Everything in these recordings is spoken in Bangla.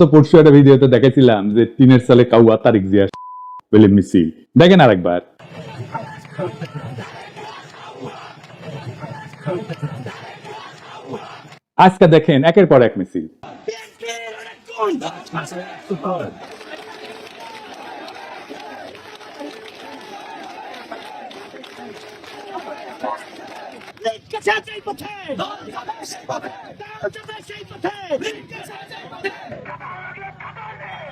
তো পরশু একটা ভিডিওতে দেখেছিলাম যে টিনের সালে কাউয়া তারিখ জিয়া বলে মিছিল। দেখেন আরেকবার। আজকে দেখেন একের পর এক মিছিল।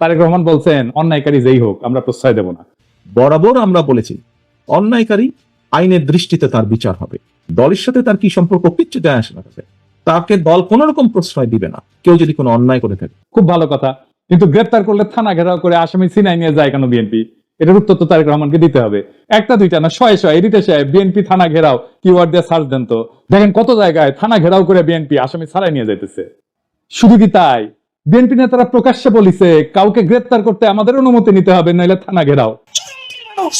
তারেক রহমান বলছেন অন্যায়কারী যেই হোক আমরা প্রশ্রয় দেব না। বরাবর আমরা বলেছি অন্যায়কারী আইনের দৃষ্টিতে তার বিচার হবে। দলের সাথে তার কি সম্পর্ক কিচ্ছু যায় আসে না। তাকে দল কোন রকম প্রশ্রয় দিবে না। কেউ যদি কোনো অন্যায় করে থাকে খুব ভালো কথা। কিন্তু গ্রেপ্তার করলে থানা ঘেরাও করে আসামি সিনাই নিয়ে যায় কেন বিএনপি? এটার উত্তর তো তারেক রহমানকে দিতে হবে। একটা দুইটা না শয়ে শয়ে এডিটে সাহেব বিএনপি থানা ঘেরাও কিওয়ার্ড দিয়ে সার্চ দেন তো। দেখেন কত জায়গায় থানা ঘেরাও করে বিএনপি আসামি ছাড়াই নিয়ে যাইতেছে। শুধু কি তাই? বিএনপি নেতারা প্রকাশ্যে বলিছে কাউকে গ্রেপ্তার করতে আমাদের অনুমতি নিতে হবে নইলে থানা ঘেরাও। মানুষ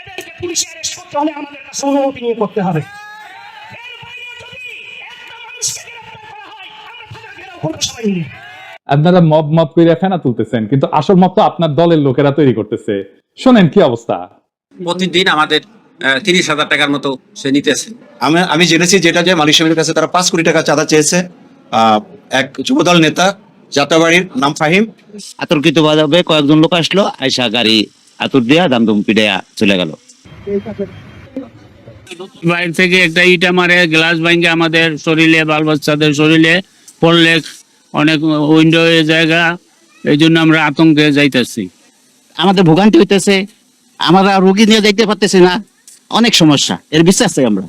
এদেরকে পুলিশের অ্যারেস্ট করতে হলে আমাদের কাছে অনুমতি নিয়ে করতে হবে এর বাইরে যদি একটা মানুষকে গ্রেফতার করা হয় আমরা থানা ঘেরাও করব সবাই মিলে আপনারা মব মব করে ফেনা তুলতেছেন কিন্তু আসল মব তো আপনার দলের লোকেরা তৈরি করতেছে। শোনেন কি অবস্থা? প্রতিদিন আমাদের তিরিশ হাজার টাকার মতো সে নিতেছে। আমি আমি জেনেছি যেটা যে মালিক কাছে তারা পাঁচ কোটি টাকা চাঁদা চেয়েছে। আহ, এক যুবদল নেতা যাত্রাবাড়ির নাম ফাহিম। আতর্কিত ভাবে কয়েকজন লোক আসলো আইসা গাড়ি আতুর দিয়া দামদম পিড়াইয়া চলে গেল। বাইরে থেকে একটা ইটা মারে গ্লাস ভাঙ্গে আমাদের শরীরে বাল বাচ্চাদের শরীরে পড়লে অনেক উইন্ডো জায়গা এই জন্য আমরা আতঙ্কে যাইতেছি। আমাদের ভোগান্তি হইতেছে আমরা রুগী নিয়ে যাইতে পারতেছি না অনেক সমস্যা এর বিশ্বাস চাই আমরা।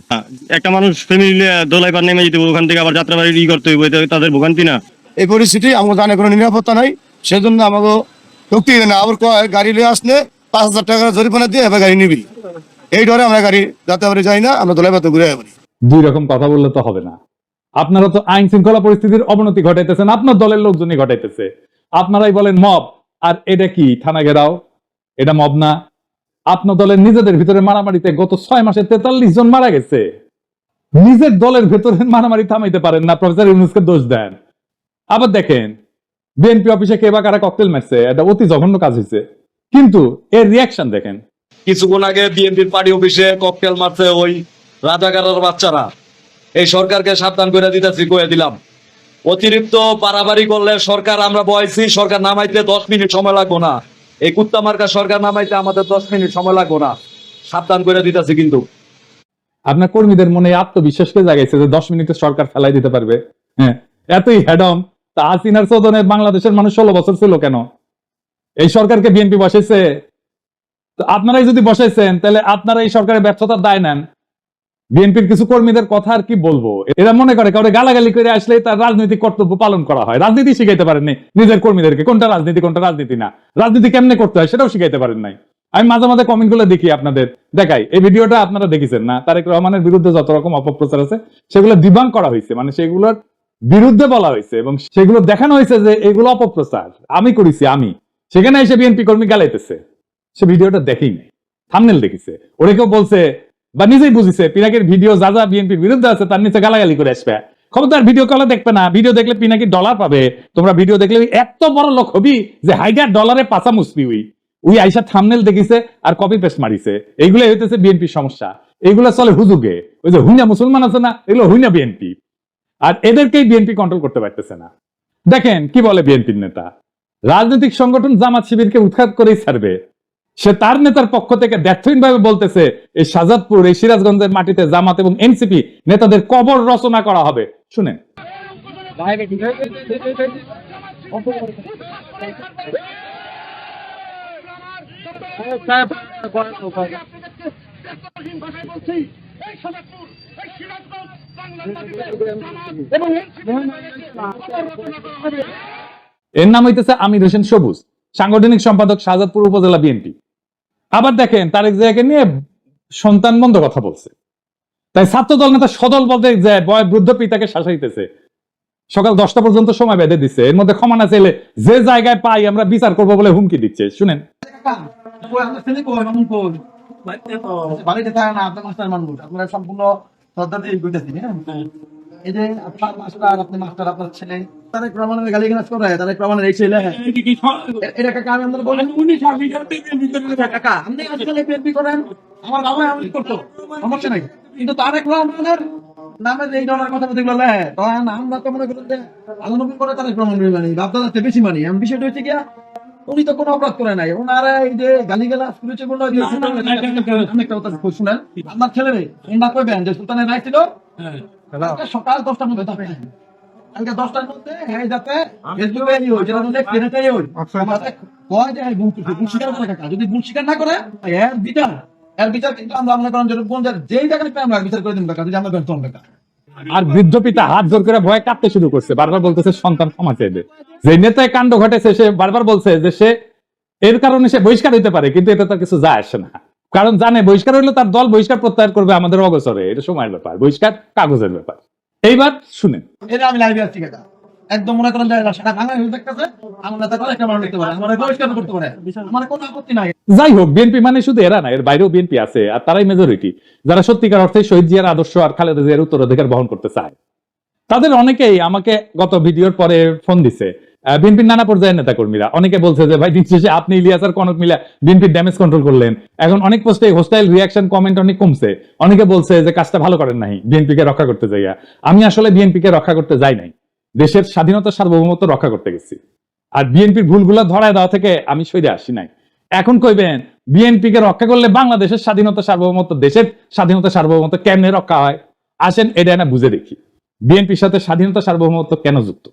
একটা মানুষ ফ্যামিলি দোলাই পার নেমে যেতে হবে, ওখান থেকে আবার যাত্রা বাড়ি ই করতে হইব তাদের ভোগান্তি না। এই পরিস্থিতি আমাকে জানে কোনো নিরাপত্তা নাই। সেজন্য আমাকে শক্তি দেয় না। আবার কয়, গাড়ি নিয়ে আসলে পাঁচ হাজার টাকা জরিমানা দিয়ে এবার গাড়ি নিবি। এই ডরে আমরা গাড়ি যাতে পারি যাই না, আমরা দোলাই ঘুরে যাব দুই রকম কথা বললে তো হবে না। আপনারা তো আইন শৃঙ্খলা পরিস্থিতির অবনতি ঘটাইতেছেন, আপনার দলের লোকজনই ঘটাইতেছে। আপনারাই বলেন মব, আর এটা কি? থানা ঘেরাও? এটা মব না? আপনার দলের নিজেদের ভিতরে মারামারিতে গত ছয় মাসে তেতাল্লিশ জন মারা গেছে। নিজের দলের ভেতরে মারামারি থামাইতে পারেন না, প্রফেসর ইউনুসকে দোষ দেন। আবার দেখেন বিএনপি অফিসে কে বা কারা ককটেল মারছে এটা অতি জঘন্য কাজ হয়েছে কিন্তু এর রিয়াকশন দেখেন। কিছুক্ষণ আগে বিএনপির পার্টি অফিসে ককটেল মারছে ওই রাজাকারের বাচ্চারা। এই সরকারকে সাবধান করে দিতেছি কয়ে দিলাম। অতিরিক্ত পারাবাড়ি করলে সরকার আমরা বয়সি সরকার নামাইতে দশ মিনিট সময় লাগবো না। এই কুত্তা মার্কা সরকার নামাইতে আমাদের দশ মিনিট সময় লাগবো না। সাবধান করে দিতেছি কিন্তু। আপনার কর্মীদের মনে আত্মবিশ্বাসকে জাগাইছে যে দশ মিনিটে সরকার ফেলাই দিতে পারবে। হ্যাঁ এতই হেডম তা হাসিনার চোদনে বাংলাদেশের মানুষ ষোলো বছর ছিল কেন? এই সরকারকে বিএনপি বসাইছে? আপনারাই যদি বসাইছেন, তাহলে আপনারা এই সরকারের ব্যর্থতার দায় নেন। বিএনপির কিছু কর্মীদের কথা আর কি বলব? এরা মনে করে কাউরে গালাগালি করে আসলে তার রাজনৈতিক কর্তব্য পালন করা হয়। রাজনীতি শিখাইতে পারেন নাই নিজের কর্মীদেরকে। কোনটা রাজনীতি কোনটা রাজনীতি না। রাজনীতি কেমনে করতে হয় সেটাও শিখাইতে পারেন নাই। আমি মাঝে মাঝে কমেন্টগুলো দেখি আপনাদের। দেখাই, এই ভিডিওটা আপনারা দেখেছেন না? তারেক রহমানের বিরুদ্ধে যত রকম অপপ্রচার আছে, সেগুলো দিবাং করা হয়েছে। মানে সেগুলোর বিরুদ্ধে বলা হয়েছে এবং সেগুলো দেখানো হয়েছে যে এগুলো অপপ্রচার। আমি করেছি, আমি। সেখানে এসে বিএনপি কর্মী গালাইতেছে। সে ভিডিওটা দেখেই নাই থামনেল দেখিছে। ওরে কেউ বলছে, বা নিজেই বুঝিছে, পিনাকের ভিডিও যা যা বিএনপির বিরুদ্ধে আছে তার নিচে গালাগালি করে আসবে। খবরদার, ভিডিও কলে দেখবে না। ভিডিও দেখলে পিনাকি ডলার পাবে। তোমরা ভিডিও দেখলে ওই এত বড় লোক হবি যে হাইগার ডলারে পাচা মুসবি উই। উই আইসা থামনেল দেখিছে আর কপি পেস্ট মারিছে। এইগুলো হইতেছে বিএনপির সমস্যা। এইগুলো চলে হুজুগে। ওই যে হুইনা মুসলমান আছে না, এগুলো হুইনা বিএনপি। আর এদেরকেই বিএনপি কন্ট্রোল করতে পারতেছে না দেখেন কি বলে বিএনপির নেতা রাজনৈতিক সংগঠন জামাত শিবিরকে উৎখাত করেই ছাড়বে সে তার নেতার পক্ষ থেকে ব্যর্থহীন ভাবে বলতেছে এই শাজাদপুর এই সিরাজগঞ্জের মাটিতে জামাত এবং এনসিপি নেতাদের কবর রচনা করা হবে শুনেন বলছি এই সনাতপুর এই সিরাজগঞ্জ এর নাম হইতেছে আমির হোসেন সবুজ, সাংগঠনিক সম্পাদক শাহজাদপুর উপজেলা বিএনপি। আবার দেখেন, তারেক জিয়াকে নিয়ে সন্তান বন্ধ কথা বলছে। তাই ছাত্র দল নেতা সদল বলতে যায় বয় বৃদ্ধ পিতাকে শাসাইতেছে। সকাল দশটা পর্যন্ত সময় বেঁধে দিচ্ছে। এর মধ্যে ক্ষমা না চাইলে যে জায়গায় পাই আমরা বিচার করব বলে হুমকি দিচ্ছে। শুনেন। সম্পূর্ণ শ্রদ্ধা দিয়ে বুঝতেছি হ্যাঁ? এই যে আপনার মাস্টার আপনি মাস্টার আপনার ছেলে তারেক রহমানের গালি গালাজ করে তারেক রহমানের এই ছেলে হ্যাঁ। এটা কাকা আমি আপনাদের বলেন কাকা আপনি আজকাল বিএনপি করেন আমার বাবা আমি করতো সমস্যা নাই। কিন্তু তারেক রহমানের নামে যে এই ধরনের কথা তখন আমরা তো মনে করেন যে আলোনবী করে তারেক রহমান মানি বেশি মানি। আমি বিষয়টা হচ্ছে গিয়া উনি তো কোনো অপরাধ করে নাই। ওনারা এই যে গালি গালাজ করেছে বলে যে একটা কথা শুনেন আমার ছেলে রে ওনারা কইবেন যে সুলতানের রায় ছিল সকাল দশটার মধ্যে কালকে দশটার মধ্যে হ্যাঁ যাতে ফেসবুকে দিনেটাই হই কয় যে হ্যাঁ, ভুল করছে, ভুল স্বীকার করে কাকা? যদি ভুল স্বীকার না করে এর বিচার এর বিচার কিন্তু আমরা যেই জায়গায় আমরা বিচার করে দিন কাকা যদি আমরা তখন কাকা আর বৃদ্ধ পিতা হাত জোর করে ভয়ে কাঁদতে শুরু করছে। বারবার বলতেছে, সন্তান ক্ষমা চাইবে যে নেতায় কাণ্ড ঘটেছে, সে বারবার বলছে যে সে, এর কারণে সে বহিষ্কার হইতে পারে, কিন্তু এটা তার কিছু যায় আসে না। কারণ জানে, বহিষ্কার হইলে তার দল বহিষ্কার প্রত্যাহার করবে আমাদের অগসরে এটা সময়ের ব্যাপার। বহিষ্কার কাগজের ব্যাপার। এইবার শুনেন। এটা আমি লাইভে আছি একদম মনে করেন সেটা দেখতেছে একটা মানুষ পারে বহিষ্কার করতে পারে। আমার কোনো আপত্তি নাই। যাই হোক, বিএনপি মানে শুধু এরা না, এর বাইরেও বিএনপি আছে, আর তারাই মেজরিটি যারা সত্যিকার অর্থে শহীদ জিয়ার আদর্শ আর খালেদা জিয়ার উত্তরাধিকার বহন করতে চায়। তাদের অনেকেই আমাকে গত ভিডিওর পরে ফোন দিছে। বিএনপির নানা পর্যায়ের নেতা কর্মীরা অনেকে বলছে যে, ভাই, দিন আপনি ইলিয়াস আর কনক মিলা বিএনপির ড্যামেজ কন্ট্রোল করলেন। এখন অনেক পোস্টে হোস্টাইল রিয়াকশন কমেন্ট অনেক কমছে। অনেকে বলছে যে, কাজটা ভালো করেন নাই বিএনপি কে রক্ষা করতে যাইয়া। আমি আসলে বিএনপি কে রক্ষা করতে যাই নাই। দেশের স্বাধীনতা সার্বভৌমত্ব রক্ষা করতে গেছি। আর বিএনপির ভুলগুলো ধরায় দেওয়া থেকে আমি সইরে আসি নাই। এখন কইবেন বিএনপি কে রক্ষা করলে বাংলাদেশের স্বাধীনতা সার্বভৌমত্ব, দেশের স্বাধীনতা সার্বভৌমত্ব কেমনে রক্ষা হয়? আসেন এটা না বুঝে দেখি। বিএনপির সাথে স্বাধীনতা সার্বভৌমত্ব কেন যুক্ত?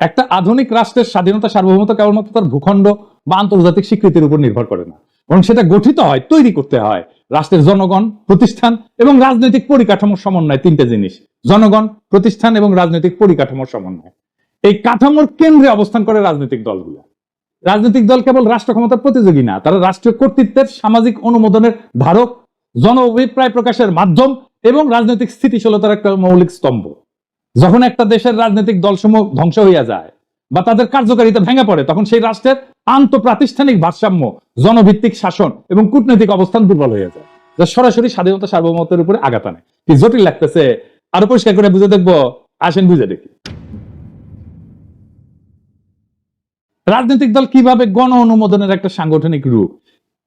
একটা আধুনিক রাষ্ট্রের স্বাধীনতা সার্বভৌমত্ব কেবলমাত্র তার ভূখণ্ড বা আন্তর্জাতিক স্বীকৃতির উপর নির্ভর করে না। বরং সেটা গঠিত হয়, তৈরি করতে হয়। রাষ্ট্রের জনগণ, প্রতিষ্ঠান এবং রাজনৈতিক পরিকাঠামোর সমন্বয়, তিনটে জিনিস। জনগণ, প্রতিষ্ঠান এবং রাজনৈতিক পরিকাঠামোর সমন্বয়। এই কাঠামোর কেন্দ্রে অবস্থান করে রাজনৈতিক দলগুলো। রাজনৈতিক দল কেবল রাষ্ট্র ক্ষমতার প্রতিযোগী না, তারা রাষ্ট্রীয় কর্তৃত্বের সামাজিক অনুমোদনের ধারক, জন অভিপ্রায় প্রকাশের মাধ্যম এবং রাজনৈতিক স্থিতিশীলতার একটা মৌলিক স্তম্ভ। যখন একটা দেশের রাজনৈতিক দলসমূহ ধ্বংস হইয়া যায় বা তাদের কার্যকারিতা ভেঙে পড়ে, তখন সেই রাষ্ট্রের আন্তঃপ্রাতিষ্ঠানিক ভারসাম্য, জনভিত্তিক শাসন এবং কূটনৈতিক অবস্থান দুর্বল হয়ে যায়, যা সরাসরি স্বাধীনতা সার্বভৌমত্বের উপরে আঘাত আনে। কি জটিল লাগতেছে? আরও পরিষ্কার করে বুঝে দেখব। আসেন বুঝে দেখি। রাজনৈতিক দল কীভাবে গণ অনুমোদনের একটা সাংগঠনিক রূপ?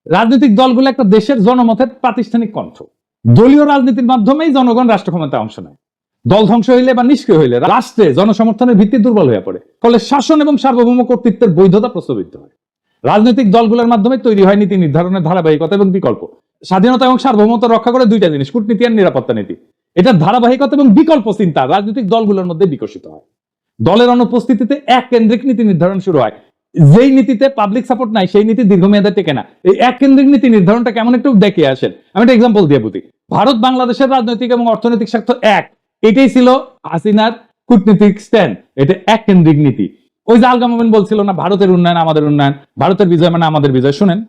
রাজনৈতিক দলগুলো একটা দেশের জনমতের প্রাতিষ্ঠানিক কণ্ঠ। দলীয় রাজনীতির মাধ্যমেই জনগণ রাষ্ট্র ক্ষমতায় অংশ নেয়। দল ধ্বংস হইলে বা নিষ্ক্রিয় হইলে রাষ্ট্রে জনসমর্থনের ভিত্তি দুর্বল হয়ে পড়ে। ফলে শাসন এবং সার্বভৌম কর্তৃত্বের বৈধতা প্রস্তাবিত হয়। রাজনৈতিক দলগুলোর মাধ্যমে তৈরি হয় নীতি নির্ধারণের ধারাবাহিকতা এবং বিকল্প। স্বাধীনতা এবং সার্বভৌমত্ব রক্ষা করে দুইটা জিনিস, কূটনীতি আর নিরাপত্তা নীতি। এটার ধারাবাহিকতা এবং বিকল্প চিন্তা রাজনৈতিক দলগুলোর মধ্যে বিকশিত হয়। দলের অনুপস্থিতিতে এক কেন্দ্রিক নীতি নির্ধারণ শুরু হয়। যেই নীতিতে পাবলিক সাপোর্ট নাই, সেই নীতি দীর্ঘমেয়াদে টেকে না। এই এক কেন্দ্রিক নীতি নির্ধারণটা কেমন একটু দেখে আসেন। আমি একটা এক্সাম্পল দিয়ে বুঝি। ভারত বাংলাদেশের রাজনৈতিক এবং অর্থনৈতিক স্বার্থ এক। এটাই ছিল হাসিনার কূটনীতিক স্ট্যান্ড এটা এক কেন্দ্রিক নীতি। ওই যে আলগা মোমেন বলছিল না ভারতের উন্নয়ন আমাদের উন্নয়ন ভারতের বিজয় মানে আমাদের বিজয় শুনেন।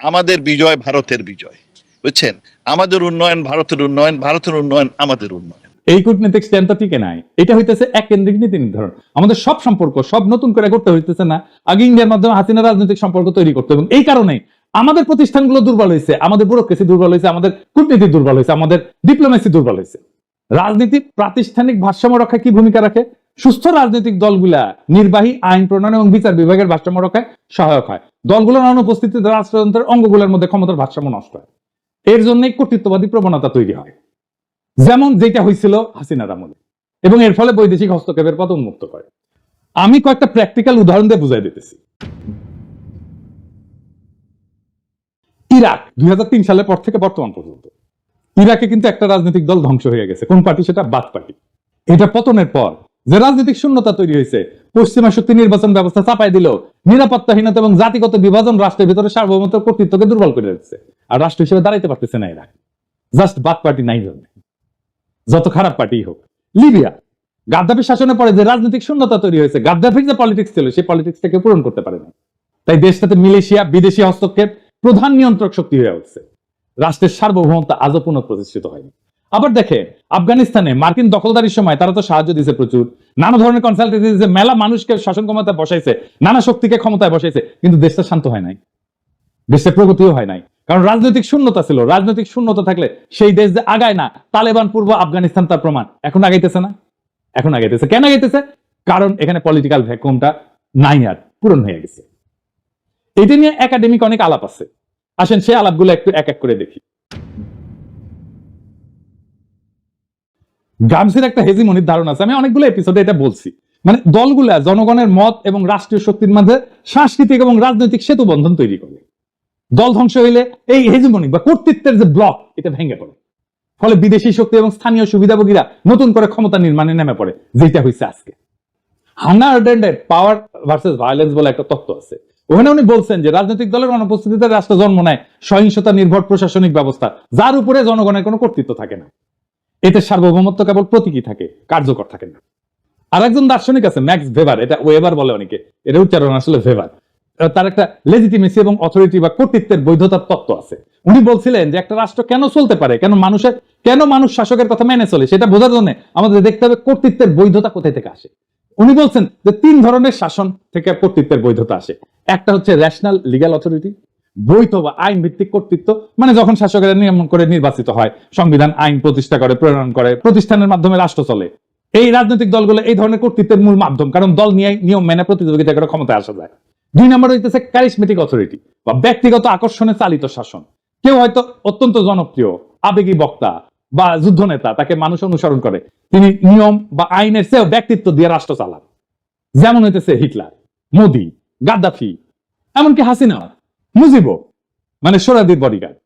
আমাদের বিজয় ভারতের বিজয় বুঝছেন? আমাদের উন্নয়ন ভারতের উন্নয়ন ভারতের উন্নয়ন আমাদের উন্নয়ন। এই কূটনীতিক স্ট্যান্ড তো টিকে নাই। এটা হইতেছে এক কেন্দ্রিক নীতি নির্ধারণ। আমাদের সব সম্পর্ক সব নতুন করে করতে হইতেছে না। আগে ইন্ডিয়ার মাধ্যমে হাসিনা রাজনৈতিক সম্পর্ক তৈরি করতে এবং এই কারণে আমাদের প্রতিষ্ঠানগুলো দুর্বল হয়েছে আমাদের ব্যুরোক্রেসি দুর্বল হয়েছে আমাদের কূটনীতি দুর্বল হয়েছে আমাদের ডিপ্লোমেসি দুর্বল হয়েছে রাজনীতি প্রাতিষ্ঠানিক ভারসাম্য রক্ষায় কি ভূমিকা রাখে? সুস্থ রাজনৈতিক দলগুলা নির্বাহী, আইন প্রণয়ন এবং বিচার বিভাগের ভারসাম্য রক্ষায় সহায়ক হয়। দলগুলোর অনুপস্থিতিতে রাষ্ট্রযন্ত্রের অঙ্গগুলোর মধ্যে ক্ষমতার ভারসাম্য নষ্ট হয়। এর জন্যই কর্তৃত্ববাদী প্রবণতা তৈরি হয়। যেমন যেটা হয়েছিল হাসিনার আমলে। এবং এর ফলে বৈদেশিক হস্তক্ষেপের পথ উন্মুক্ত করে। আমি কয়েকটা প্র্যাকটিক্যাল উদাহরণ দিয়ে বুঝাই দিতেছি। ইরাক, দুই হাজার তিন সালের পর থেকে বর্তমান পর্যন্ত। ইরাকে কিন্তু একটা রাজনৈতিক দল ধ্বংস হয়ে গেছে। কোন পার্টি? সেটা বাদ পার্টি। এটা পতনের পর যে রাজনৈতিক শূন্যতা তৈরি হয়েছে, পশ্চিমা শক্তি নির্বাচন ব্যবস্থা চাপাই দিল, নিরাপত্তাহীনতা এবং জাতিগত বিভাজন রাষ্ট্রের ভিতরে সার্বভৌমত্ব কর্তৃত্বকে দুর্বল করে দিচ্ছে। আর রাষ্ট্র হিসেবে দাঁড়াইতে পারতেছে না ইরাক জাস্ট বাদ পার্টি নাই যত খারাপ পার্টি হোক। লিবিয়া, গাদ্দাফি শাসনের পরে যে রাজনৈতিক শূন্যতা তৈরি হয়েছে, গাদ্দাফির যে পলিটিক্স ছিল, সেই পলিটিক্সটাকে পূরণ করতে পারে না তাই দেশটাতে মিলেশিয়া, বিদেশি হস্তক্ষেপ প্রধান নিয়ন্ত্রক শক্তি হয়ে উঠছে। রাষ্ট্রের সার্বভৌমত্ব আজও পুনঃপ্রতিষ্ঠিত হয়নি। আবার দেখে, আফগানিস্তানে মার্কিন দখলদারির সময় তারা তো সাহায্য দিয়েছে প্রচুর। নানা ধরনের কনসালটেন্সি দিয়েছে, মেলা মানুষকে শাসন ক্ষমতায় বসাইছে, নানা শক্তিকে ক্ষমতায় বসাইছে, কিন্তু দেশটা শান্ত হয় নাই। দেশে প্রগতিও হয় নাই। কারণ রাজনৈতিক শূন্যতা ছিল। রাজনৈতিক শূন্যতা থাকলে সেই দেশ যে আগায় না, তালেবান পূর্ব আফগানিস্তান তার প্রমাণ। এখন আগাইতেছে না? এখন আগাইতেছে। কেন আগাইতেছে? কারণ এখানে পলিটিক্যাল ভ্যাকুমটা নাই আর, পূরণ হয়ে গেছে। এটা নিয়ে একাডেমিক অনেক আলাপ আছে। আসেন, সেই আলাপগুলো একটু এক এক করে দেখি। গামসির একটা হেজিমনির ধারণা আছে। আমি অনেকগুলো এপিসোডে এটা বলছি। মানে দলগুলা জনগণের মত এবং রাষ্ট্রীয় শক্তির মাঝে সাংস্কৃতিক এবং রাজনৈতিক সেতু বন্ধন তৈরি করে। দল ধ্বংস হইলে এই হেজিমনি বা কর্তৃত্বের যে ব্লক এটা ভেঙে পড়ে। ফলে বিদেশি শক্তি এবং স্থানীয় সুবিধাভোগীরা নতুন করে ক্ষমতা নির্মাণে নেমে পড়ে, যেটা হয়েছে আজকে। হান্না পাওয়ার ভার্সেস ভায়োলেন্স বলে একটা তত্ত্ব আছে। ওখানে উনি বলছেন যে রাজনৈতিক দলের অনুপস্থিতিতে রাষ্ট্র জন্ম নেয় সহিংসতা নির্ভর প্রশাসনিক ব্যবস্থা, যার উপরে জনগণের কোনো কর্তৃত্ব থাকে না। এতে সার্বভৌমত্ব কেবল প্রতীকী থাকে, কার্যকর থাকে না। আর একজন দার্শনিক আছে, ম্যাক্স ভেবার এটা ওয়েবার বলে অনেকে এটা উচ্চারণ আসলে ভেবার তার একটা লেজিটিমেসি এবং অথরিটি বা কর্তৃত্বের বৈধতার তত্ত্ব আছে। উনি বলছিলেন যে একটা রাষ্ট্র কেন চলতে পারে, কেন মানুষের, কেন মানুষ শাসকের কথা মেনে চলে, সেটা বোঝার জন্য আমাদের দেখতে হবে কর্তৃত্বের বৈধতা কোথায় থেকে আসে। উনি বলছেন যে তিন ধরনের শাসন থেকে কর্তৃত্বের বৈধতা আসে। একটা হচ্ছে ন্যাশনাল লিগ্যাল অথরিটি বৈধ বা আইন ভিত্তিক কর্তৃত্ব মানে যখন শাসকেরা নিয়ম করে নির্বাচিত হয়, সংবিধান, আইন প্রতিষ্ঠা করে, প্রণয়ন করে, প্রতিষ্ঠানের মাধ্যমে রাষ্ট্র চলে। এই রাজনৈতিক দলগুলো এই ধরনের কর্তৃত্বের মূল মাধ্যম, কারণ দল নিয়ে নিয়ম মেনে প্রতিযোগিতা করে ক্ষমতায় আসা যায়। দুই নম্বর হইতেছে ক্যারিসমেটিক অথরিটি বা ব্যক্তিগত আকর্ষণে চালিত শাসন। কেউ হয়তো অত্যন্ত জনপ্রিয়, আবেগী বক্তা বা যুদ্ধ নেতা, তাকে মানুষ অনুসরণ করে। তিনি নিয়ম বা আইনের চেয়েও ব্যক্তিত্ব দিয়ে রাষ্ট্র চালান। যেমন হইতেছে হিটলার, মোদি গাদ্দাফি, এমনকি হাসিনা, মুজিব মানে সোরাদির বডিগার্ড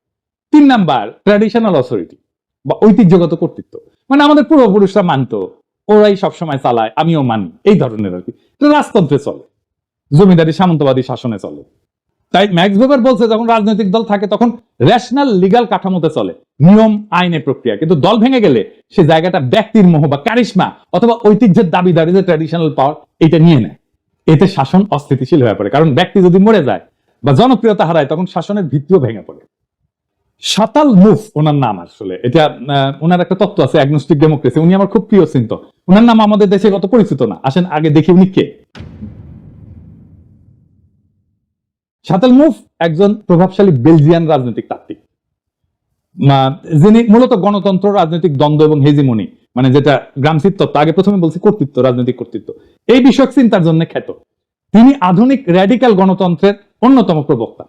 তিন নাম্বার ট্র্যাডিশনাল অথরিটি বা ঐতিহ্যগত কর্তৃত্ব। মানে আমাদের পূর্বপুরুষরা মানতো, ওরাই সবসময় চালায়, আমিও মানি, এই ধরনের আর কি। রাজতন্ত্রে চলে, জমিদারি সামন্তবাদী শাসনে চলে। তাই ম্যাক্স ভেবার বলছে, যখন রাজনৈতিক দল থাকে, তখন রেশনাল লিগাল কাঠামোতে চলে, নিয়ম, আইনে প্রক্রিয়া। কিন্তু দল ভেঙে গেলে, সে জায়গাটা ব্যক্তির মোহ বা কারিশমা অথবা ঐতিহ্যের দাবিদারি যে ট্র্যাডিশনাল পাওয়ার এটা নিয়ে নেয়। এতে শাসন অস্থিতিশীল হয়ে পড়ে। কারণ ব্যক্তি যদি মরে যায় বা জনপ্রিয়তা হারায়, তখন শাসনের ভিত্তিও ভেঙে পড়ে। সাতাল মুফ, ওনার নাম আসলে। এটা ওনার একটা তত্ত্ব আছে অ্যাগনোস্টিক ডেমোক্রেসি উনি আমার খুব প্রিয় চিন্ত। ওনার নাম আমাদের দেশে কত পরিচিত না। আসেন, আগে দেখি উনি কে। সাতাল মুফ একজন প্রভাবশালী বেলজিয়ান রাজনৈতিক তাত্ত্বিক। যিনি মূলত গণতন্ত্র, রাজনৈতিক দ্বন্দ্ব এবং হেজিমনি। মানে যেটা তত্ত্ব আগে প্রথমে বলছি কর্তৃত্ব, রাজনৈতিক কর্তৃত্ব। এই বিষয়ক চিন্তার জন্য খ্যাত। তিনি আধুনিক র্যাডিক্যাল গণতন্ত্রের অন্যতম প্রবক্তা।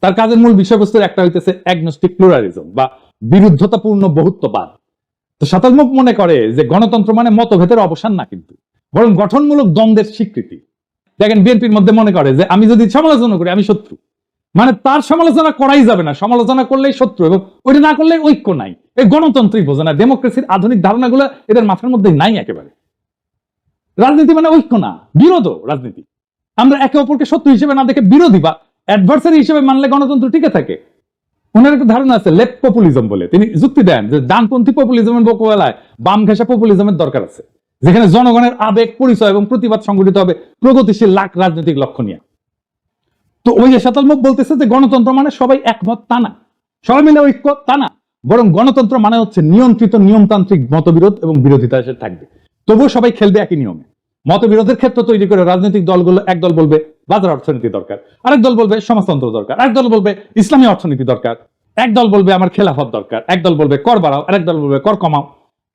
তার কাজের মূল বিষয়বস্তুর একটা হইতেছে অ্যাগনোস্টিক প্লুরালিজম বা বিরুদ্ধতাপূর্ণ বহুত্ববাদ। তো সাতালমুখ মনে করে যে গণতন্ত্র মানে মতভেদের অবসান না কিন্তু, বরং গঠনমূলক দ্বন্দ্বের স্বীকৃতি। দেখেন, বিএনপির মধ্যে মনে করে যে আমি যদি সমালোচনা করি, আমি শত্রু। মানে তার সমালোচনা করাই যাবে না। সমালোচনা করলেই শত্রু এবং ওইটা না করলে ঐক্য নাই। এই গণতন্ত্রই বোঝে না ডেমোক্রেসির আধুনিক ধারণাগুলো এদের মাথার মধ্যে নাই একেবারে। রাজনীতি মানে ঐক্য না বিরোধ রাজনীতি। আমরা একে অপরকে শত্রু হিসেবে না দেখে বিরোধী বা অ্যাডভার্সারি হিসেবে মানলে গণতন্ত্র টিকে থাকে। ওনার একটা ধারণা আছে লেফট পপুলিজম বলে। তিনি যুক্তি দেন যে ডানপন্থী পপুলিজমের মোকাবেলায় বাম ঘেঁষা পপুলিজমের দরকার আছে, যেখানে জনগণের আবেগ, পরিচয় এবং প্রতিবাদ সংগঠিত হবে প্রগতিশীল লাখ রাজনৈতিক লক্ষ্য নিয়ে। তো ওই যে শতালমুখ বলতেছে যে গণতন্ত্র মানে সবাই একমত, তা না। সবাই মিলে ঐক্য, তা না। বরং গণতন্ত্র মানে হচ্ছে নিয়ন্ত্রিত নিয়মতান্ত্রিক মতবিরোধ এবং বিরোধিতা এসে থাকবে। তবুও সবাই খেলবে একই নিয়মে। মতবিরোধের ক্ষেত্র তৈরি করে রাজনৈতিক দলগুলো এক দল বলবে বাজার অর্থনীতি দরকার, আরেক দল বলবে সমাজতন্ত্র দরকার, আরেক দল বলবে ইসলামী অর্থনীতি দরকার, এক দল বলবে আমার খেলাফত দরকার, এক দল বলবে কর বাড়াও, আরেক দল বলবে কর কমাও।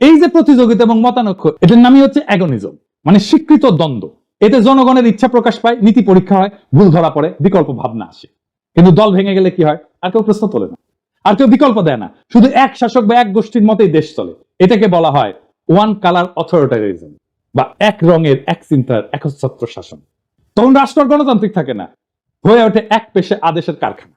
এই যে প্রতিযোগিতা এবং মতানৈক্য এটার নামই হচ্ছে অ্যাগনিজম মানে স্বীকৃত দ্বন্দ্ব। এতে জনগণের ইচ্ছা প্রকাশ পায়, নীতি পরীক্ষা হয়, ভুল ধরা পড়ে, বিকল্প ভাবনা আসে। কিন্তু দল ভেঙে গেলে কি হয়? আর কেউ প্রশ্ন তোলে না। আর কেউ বিকল্প দেয় না। শুধু এক শাসক বা এক গোষ্ঠীর মতেই দেশ চলে। এটাকে বলা হয় ওয়ান কালার অথরিটারিজম বা এক রঙের, এক চিন্তার, একচ্ছত্র শাসন। তখন রাষ্ট্র গণতান্ত্রিক থাকে না। হয়ে ওঠে এক পেশে আদেশের কারখানা।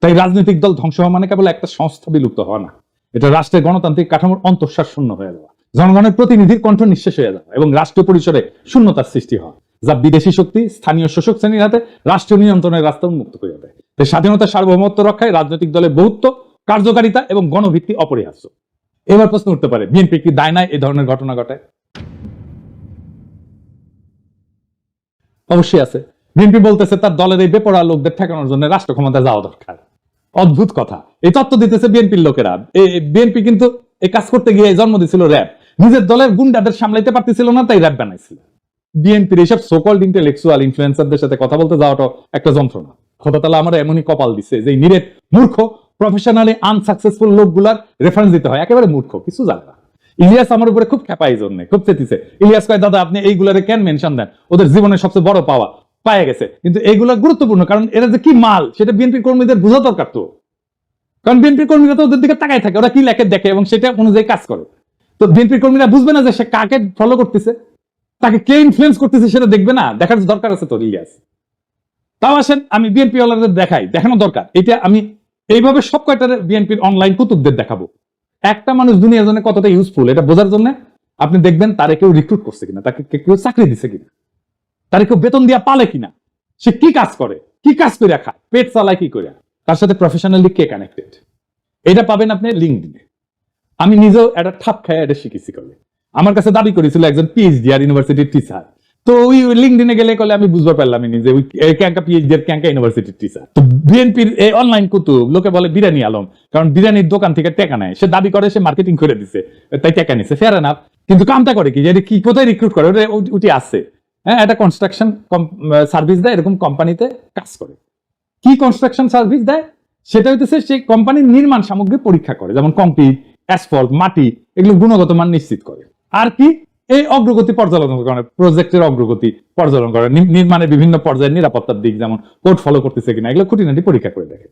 তাই রাজনৈতিক দল ধ্বংস হওয়া মানে কেবল একটা সংস্থা বিলুপ্ত হওয়া না। এটা রাষ্ট্রের গণতান্ত্রিক কাঠামোর অন্তঃশ্বাস শূন্য হয়ে যাওয়া। জনগণের প্রতিনিধির কণ্ঠ নিঃশেষ হয়ে যাওয়া এবং রাষ্ট্রীয় পরিসরে শূন্যতার সৃষ্টি হওয়া যা বিদেশি শক্তি, স্থানীয় শোষক শ্রেণির হাতে রাষ্ট্রীয় নিয়ন্ত্রণের রাস্তা উন্মুক্ত করে দেয়। তাই স্বাধীনতা সার্বভৌমত্ব রক্ষায় রাজনৈতিক দলের বহুত্ব কার্যকারিতা এবং গণভিত্তি অপরিহার্য। এবার প্রশ্ন উঠতে পারে, বিএনপি কি দায় নাই এই ধরনের ঘটনা ঘটায়? অবশ্যই আছে। বিএনপি বলতেছে তার দলের এই বেপরা লোকদের ঠেকানোর জন্য রাষ্ট্র ক্ষমতা যাওয়া দরকার। অদ্ভুত কথা। এই তত্ত্ব দিতেছে বিএনপির লোকেরা। বিএনপি কিন্তু এই কাজ করতে গিয়ে জন্ম দিছিল র্যাব। নিজের দলের গুন্ডাদের সামলাইতে পারতেছিল না, তাই র্যাব বানাইছিল। বিএনপির এইসব সোকল্ড ইন্টেলেকচুয়াল ইনফ্লুয়েন্সারদের সাথে কথা বলতে যাওয়াটা একটা যন্ত্রণা। খোদা তালা আমার এমনই কপাল দিছে যে নিরেট মূর্খ প্রফেশনালি আনসাকসেসফুল লোকগুলার রেফারেন্স দিতে হয়। একেবারে মূর্খ, কিছু জানে না। ইলিয়াস আমার উপরে খুব খেপা এই জন্য খুব চেতিছে। ইলিয়াস কয়, দাদা, আপনি এইগুলারে কেন মেনশন দেন? ওদের জীবনের সবচেয়ে বড় পাওয়া পায়ে গেছে। কিন্তু এইগুলা গুরুত্বপূর্ণ, কারণ এরা যে কি মাল, সেটা বিএনপি কর্মীদের বোঝা দরকার তো। কারণ বিএনপি কর্মীরা তো ওদের দিকে তাকায় থাকে, ওরা কি লেখে দেখে এবং সেটা অনুযায়ী কাজ করে। তো বিএনপি কর্মীরা বুঝবে না যে সে কাকে ফলো করতেছে, তাকে কে ইনফ্লুয়েন্স করতেছে সেটা দেখবে না, দেখার দরকার আছে তো ইলিয়াস। তাও আসেন, আমি বিএনপি ওয়ালাদের দেখাই, দেখানো দরকার। এটা আমি এইভাবে সব কয়টা বিএনপির অনলাইন কুতুবদের দেখাবো। একটা মানুষ দুনিয়ার জন্য কতটা ইউজফুল এটা বোঝার জন্য আপনি দেখবেন তারে কেউ রিক্রুট করছে কিনা, তাকে কেউ চাকরি দিছে কিনা, তারে কেউ বেতন দিয়া পালে কিনা, সে কি কাজ করে, কি কাজ করে খায়, পেট চালায় কি করে তার সাথে প্রফেশনালি কে কানেক্টেড এটা পাবেন আপনি লিঙ্ক দিনে আমি নিজেও একটা ঠাপ খায় এটা শিখেছি করলে আমার কাছে দাবি করেছিল একজন পিএইচডি আর ইউনিভার্সিটির টিচার তো ওই লিঙ্ক দিনে গেলে কলে আমি বুঝতে পারলাম নিজে ওই ক্যাঙ্কা পিএইচডি আর ক্যাঙ্কা ইউনিভার্সিটির টিচার তো বিএনপির এই অনলাইন কুতুব, লোকে বলে বিরিয়ানি আলম, কারণ বিরিয়ানির দোকান থেকে টেকা নেয়। সে দাবি করে, সে মার্কেটিং করে দিছে, তাই টেকা নিছে ফেয়ার না কিন্তু কামটা করে কি যে কি, কোথায় রিক্রুট করে? ওটা ওটি আছে হ্যাঁ একটা কনস্ট্রাকশন সার্ভিস দেয়, এরকম কোম্পানিতে কাজ করে। কি কনস্ট্রাকশন সার্ভিস দেয়? সেটা হইতেছে সেই কোম্পানির নির্মাণ সামগ্রী পরীক্ষা করে, যেমন কংক্রিট অ্যাসফল্ট মাটি এগুলো গুণগত মান নিশ্চিত করে। আর কি? এই অগ্রগতি পর্যালোচনা করে প্রজেক্টের অগ্রগতি পর্যালোচনা করে নির্মাণের বিভিন্ন পর্যায়ের নিরাপত্তার দিক যেমন কোড ফলো করতেছে কিনা এগুলো খুঁটিনাটি পরীক্ষা করে দেখে।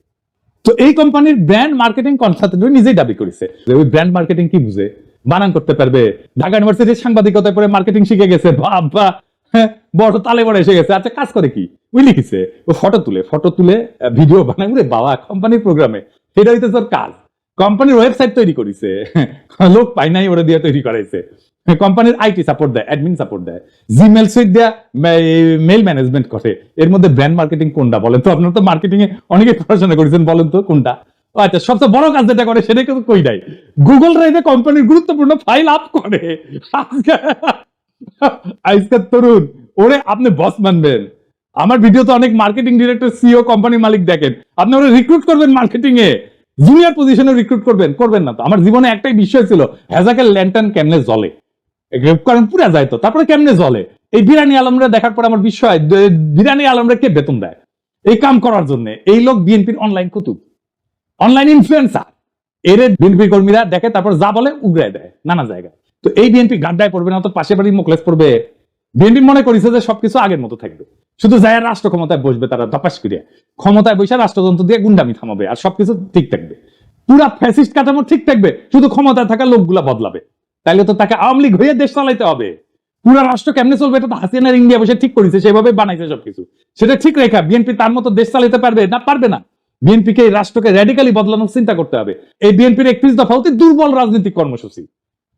তো এই কোম্পানির ব্র্যান্ড মার্কেটিং কনসালটেন্ট নিজেই দাবি করেছে যে ওই ব্র্যান্ড মার্কেটিং কি বুঝে? বানান করতে পারবে। ঢাকা ইউনিভার্সিটির সাংবাদিকতায় পরে মার্কেটিং শিখে গেছে বাবা হ্যাঁ, বড় তালে বড় এসে গেছে। আচ্ছা কাজ করে কি? ওই লিখিছে ও ফটো তুলে ফটো তুলে ভিডিও বানায় বাবা কোম্পানির প্রোগ্রামে সেটা হইতেছে ওর কাজ। কোম্পানির ওয়েবসাইট তৈরি করিছে। লোক পাই নাই, ওরা দিয়ে তৈরি করাইছে। কোম্পানির আইটি সাপোর্ট দেয় অ্যাডমিন সাপোর্ট দেয়। জিমেল সুইট দেয়া মেল ম্যানেজমেন্ট করে। এর মধ্যে ব্র্যান্ড মার্কেটিং কোনটা বলেন তো? আপনারা তো মার্কেটিং এ অনেকে পড়াশোনা করেছেন, বলেন তো কোনটা? আচ্ছা সবচেয়ে বড় কাজ যেটা করে সেটা কিন্তু কই নাই। গুগল ড্রাইভে কোম্পানির গুরুত্বপূর্ণ ফাইল আপ করে। আজকে- আজকের তরুণ, ওরে আপনি বস মানবেন। আমার ভিডিও তো অনেক মার্কেটিং ডিরেক্টর সিও কোম্পানি মালিক দেখেন। আপনি ওরা রিক্রুট করবেন মার্কেটিং এ। জুনিয়র পজিশনে রিক্রুট করবেন করবেন না তো। আমার জীবনে একটাই বিষয় ছিল হ্যাজাকের ল্যান্টার্ন কেমনে জ্বলে? কারণ পুরা যায় তো, তারপরে কেমনে জ্বলে? এই বিরানি আলমরা দেখার পর আমার বিষয় বিরানি আলমরা কে বেতন দেয়? এই কাম করার জন্য, এই লোক বিএনপির অনলাইন কুতুব। অনলাইন ইনফ্লুয়েন্সার এর বিএনপি কর্মীরা দেখে, তারপর যা বলে উগড়ায় দেয়, নানা জায়গায়। তো এই বিএনপি গাড্ডায় পড়বে না তো পাশে বাড়ি মুখলেস পড়বে। বিএনপি মনে করেছে যে সবকিছু আগের মতো থাকবে। শুধু যায় রাষ্ট্র ক্ষমতায় বসবে তারা ধপাস করিয়া ক্ষমতায় বসে রাষ্ট্রযন্ত্র দিয়ে গুন্ডামি থামাবে আর সবকিছু ঠিক থাকবে। পুরা ফ্যাসিস্ট কাঠামো ঠিক থাকবে, শুধু ক্ষমতায় থাকা লোকগুলা বদলাবে। তাইলে তো তাকে আওয়ামী লীগ হয়ে দেশ চালাইতে হবে। পুরা রাষ্ট্র কেমনে চলবে এটা তো হাসিনার ইন্ডিয়া বসে ঠিক করেছে, সেভাবে বানাইছে সবকিছু। সেটা ঠিক রেখা বিএনপি তার মতো দেশ চালাইতে পারবে না পারবে না। বিএনপিকে এই রাষ্ট্রকে র্যাডিক্যালি বদলানোর চিন্তা করতে হবে। এই বিএনপির একত্রিশ দফা অতি দুর্বল রাজনৈতিক কর্মসূচি।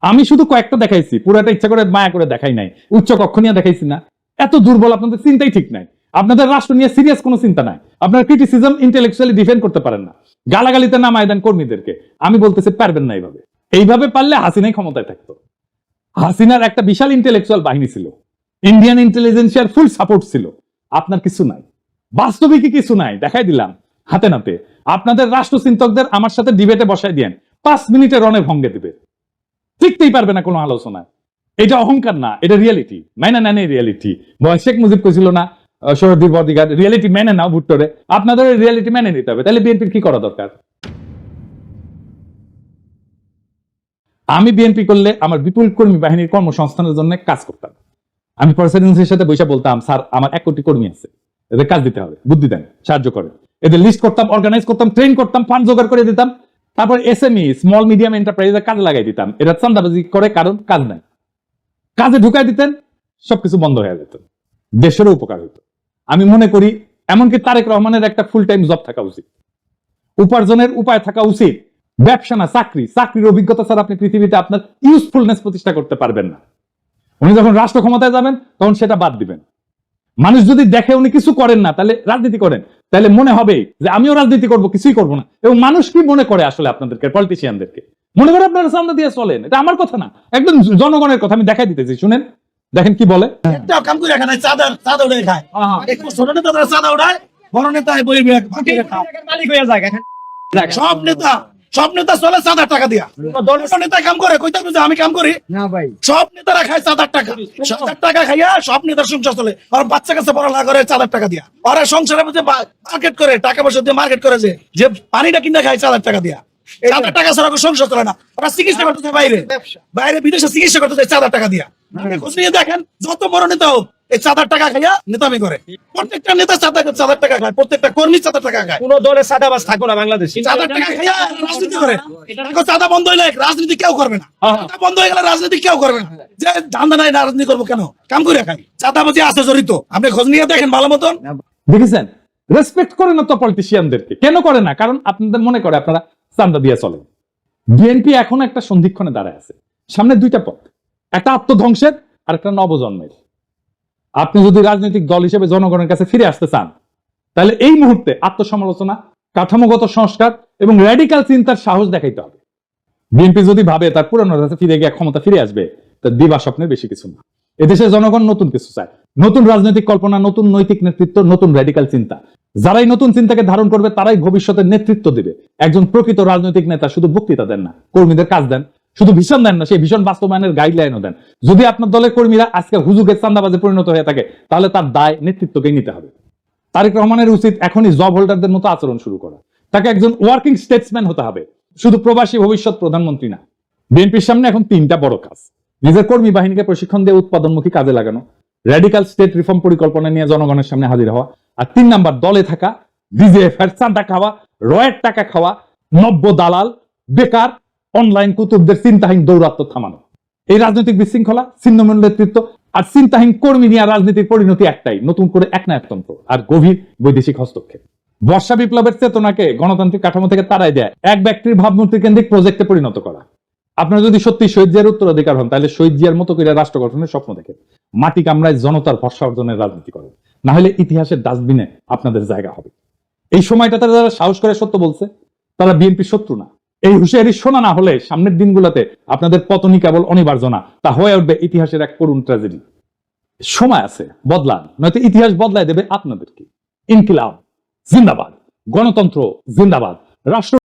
আমি শুধু কয়েকটা দেখাইছি, পুরাটা ইচ্ছা করে মায়া করে দেখাই নাই। উচ্চ কক্ষ নিয়ে দেখাইছি না। এত দুর্বল, আপনাদের চিন্তাই ঠিক নাই। আপনাদের রাষ্ট্র নিয়ে সিরিয়াস কোনো চিন্তা নাই। আপনার ক্রিটিসিজম ইন্টেলেকচুয়ালি ডিফেন্ড করতে পারেন না। গালাগালিতে নামায় দেন কর্মীদেরকে। আমি বলতেছি, পারবেন না এইভাবে। এইভাবে পারলে হাসিনাই ক্ষমতায় থাকতো। হাসিনার একটা বিশাল ইন্টেলেকচুয়াল বাহিনী ছিল। ইন্ডিয়ান ইন্টেলিজেন্সিয়ার ফুল সাপোর্ট ছিল। আপনার কিছু নাই। বাস্তবিকই কিছু নাই, দেখাই দিলাম, হাতে নাতে। আপনাদের রাষ্ট্রচিন্তকদের আমার সাথে ডিবেটে বসাই দিয়েন। পাঁচ মিনিটে রনে ভঙ্গে দিবে। টিকতেই পারবে না কোনো আলোচনায়। এটা অহংকার না, এটা রিয়েলিটি মেনে নেন রিয়েলিটি শেখ মুজিব কইছিল না বদিগার রিয়েলিটি মেনে নাও আপনাদের রিয়েলিটি মেনে নিতে হবে। তাহলে বিএনপির কি করা দরকার? আমি বিএনপি করলে আমার বিপুল কর্মী বাহিনীর কর্মসংস্থানের জন্য কাজ করতাম। আমি প্রেসিডেন্সির সাথে বসে বলতাম, স্যার, আমার এক কোটি কর্মী আছে। এদের কাজ দিতে হবে। বুদ্ধি দেন, সাহায্য করে এদের লিস্ট করতাম অর্গানাইজ করতাম ট্রেন করতাম ফান্ড জোগাড় করে দিতাম। তারপর এসএমই স্মল মিডিয়াম এন্টারপ্রাইজের কাজে লাগাই দিতাম। এরা চান্দাবাজি করে, কারণ কাজ নাই। কাজে ঢুকাই দিতেন, সবকিছু বন্ধ হয়ে যেত। দেশেরও উপকার হতো আমি মনে করি, এমনকি তারেক রহমানের একটা ফুল টাইম জব থাকা উচিত। উপার্জনের উপায় থাকা উচিত। ব্যবসা না, চাকরি। চাকরির অভিজ্ঞতা ছাড়া আপনি পৃথিবীতে আপনার ইউজফুলনেস প্রতিষ্ঠা করতে পারবেন না। উনি যখন রাষ্ট্র ক্ষমতায় যাবেন, তখন সেটা বাদ দিবেন। মানুষ যদি দেখে উনি কিছু করেন না, তাহলে রাজনীতি করেন। তাহলে মনে হবে যে, আমিও রাজনীতি করব, কিছুই করব না। এবং মানুষ কি মনে করে আসলে আপনাদেরকে পলিটিশিয়ানদেরকে মনে করে আপনারা সামনে দিয়ে চলেন এটা আমার কথা না একদম জনগণের কথা আমি দেখাই দিতেছি শুনেন দেখেন কি বলে। একটা কাম করে খায় চাঁদা চাঁদা উড়ে খায়। একটু ছোট নেতা তারা চাঁদা উড়ায় বড় নেতা বই মালিক হয়ে যায় সব নেতা সব নেতা চলে চাঁদার টাকা দিয়া। দলের নেতা কাম করে কইতে যে আমি কাম করি। না ভাই। সব নেতারা খায় চাঁদার টাকা। চাঁদার টাকা খাইয়া সব নেতার সংসার চলে। আর বাচ্চা কাছে পড়ালেখা করে চাঁদার টাকা দিয়া। ওরা সংসারের মধ্যে মার্কেট করে টাকা পয়সা দিয়ে মার্কেট করে যে যে পানিটা কিনে খায় চাঁদার টাকা দিয়া। চাঁদার টাকা ছাড়া সংসার চলে না। ওরা চিকিৎসা করতে বাইরে। বাইরে বিদেশে চিকিৎসা করতে টাকা দিয়া। খোঁজ নিয়ে দেখেন যত বড় নেতা হোক এই চাঁদার টাকা খাইয়া নেতামি করে। প্রত্যেকটা নেতা চাঁদা চাঁদার টাকা খায় প্রত্যেকটা কর্মী চাঁদার টাকা খায়। কোন দলে থাকো না বাংলাদেশে। চাঁদার টাকা খাইয়া রাজনীতি করে। চাঁদা বন্ধ হইলে রাজনীতি কেউ করবে না। চাঁদা বন্ধ হয়ে গেলে রাজনীতি কেউ করবে না। যে ধান্দা নাই রাজনীতি করব কেন? কাম করে খাই। চাঁদাবাজি আছে জড়িত। আপনি খোঁজ নিয়ে দেখেন ভালো মতন। দেখেছেন? রেসপেক্ট করে না তো পলিটিশিয়ানদেরকে কেন করে না? কারণ আপনাদের মনে করে আপনারা চান্দা দিয়ে চলেন বিএনপি এখন একটা সন্ধিক্ষণে দাঁড়ায় আছে। সামনে দুইটা পথ। একটা আত্মধ্বংসের আর একটা নবজন্মের। আপনি যদি রাজনৈতিক দল হিসেবে জনগণের কাছে ফিরে আসতে চান, তাহলে এই মুহূর্তে আত্মসমালোচনা, কাঠামোগত সংস্কার এবং র্যাডিক্যাল চিন্তার সাহস দেখাইতে হবে। বিএনপি যদি ভাবে তার পুরনো কাছে ফিরে গিয়ে ক্ষমতা ফিরে আসবে তার দিবা স্বপ্নের বেশি কিছু না। এদেশের জনগণ নতুন কিছু চায়। নতুন রাজনৈতিক কল্পনা, নতুন নৈতিক নেতৃত্ব, নতুন র্যাডিক্যাল চিন্তা। যারাই নতুন চিন্তাকে ধারণ করবে, তারাই ভবিষ্যতের নেতৃত্ব দেবে। একজন প্রকৃত রাজনৈতিক নেতা শুধু বক্তৃতা দেন না, কর্মীদের কাজ দেন, শুধু ভীষণ দেন না, সেই ভীষণ বাস্তবায়নের গাইডলাইনও দেন। যদি আপনার দলের কর্মীরা আজকে হুজুগের চান্দাবাজে পরিণত হয়ে থাকে, তাহলে তার দায় নেতৃত্বকে নিতে হবে। তারেক রহমানের উচিত এখনই জব হোল্ডারদের মতো আচরণ শুরু করা। তাকে একজন ওয়ার্কিং স্টেটসম্যান হতে হবে। শুধু প্রবাসী ভবিষ্যৎ প্রধানমন্ত্রী না, বিএনপির সামনে এখন তিনটা বড় কাজ। নিজের কর্মী বাহিনীকে প্রশিক্ষণ দিয়ে উৎপাদনমুখী কাজে লাগানো র্যাডিক্যাল স্টেট রিফর্ম পরিকল্পনা নিয়ে জনগণের সামনে হাজির হওয়া আর তিন নাম্বার, দলে থাকা ডিজিএফ এর চাঁদা খাওয়া, রয়ের টাকা খাওয়া, নব্য দালাল, বেকার অনলাইন কুতুবদের চিন্তাহীন দৌরাত্ম থামানো। এই রাজনৈতিক বিশৃঙ্খলা, ছিন্নমূল নেতৃত্ব আর চিন্তাহীন কর্মী নিয়ে রাজনীতির পরিণতি একটাই, নতুন করে একনায়কতন্ত্র আর গভীর বৈদেশিক হস্তক্ষেপ। বর্ষা বিপ্লবের চেতনাকে গণতান্ত্রিক কাঠামো থেকে তাড়াই দেয় এক ব্যক্তির ভাবমূর্তি কেন্দ্রিক প্রজেক্টে পরিণত করা। আপনারা যদি সত্যি শহীদ জিয়ার উত্তরাধিকার হন, তাহলে শহীদ জিয়ার মতো করে রাষ্ট্র গঠনের স্বপ্ন দেখেন। মাটি কামড়ায় জনতার ভরসা অর্জনের রাজনীতি করেন। না হলে ইতিহাসের ডাস্টবিনে আপনাদের জায়গা হবে। এই সময়টাতে যারা সাহস করে সত্য বলছে, তারা বিএনপি শত্রু না। এই হুঁশিয়ারি শোনা না হলে সামনের দিনগুলোতে আপনাদের পতনই কেবল অনিবার্য না, তা হয়ে উঠবে ইতিহাসের এক করুণ ট্র্যাজেডি সময় আছে, বদলান। নয়তো ইতিহাস বদলায় দেবে আপনাদেরকে। ইনকিলাব, জিন্দাবাদ। গণতন্ত্র, জিন্দাবাদ। রাষ্ট্র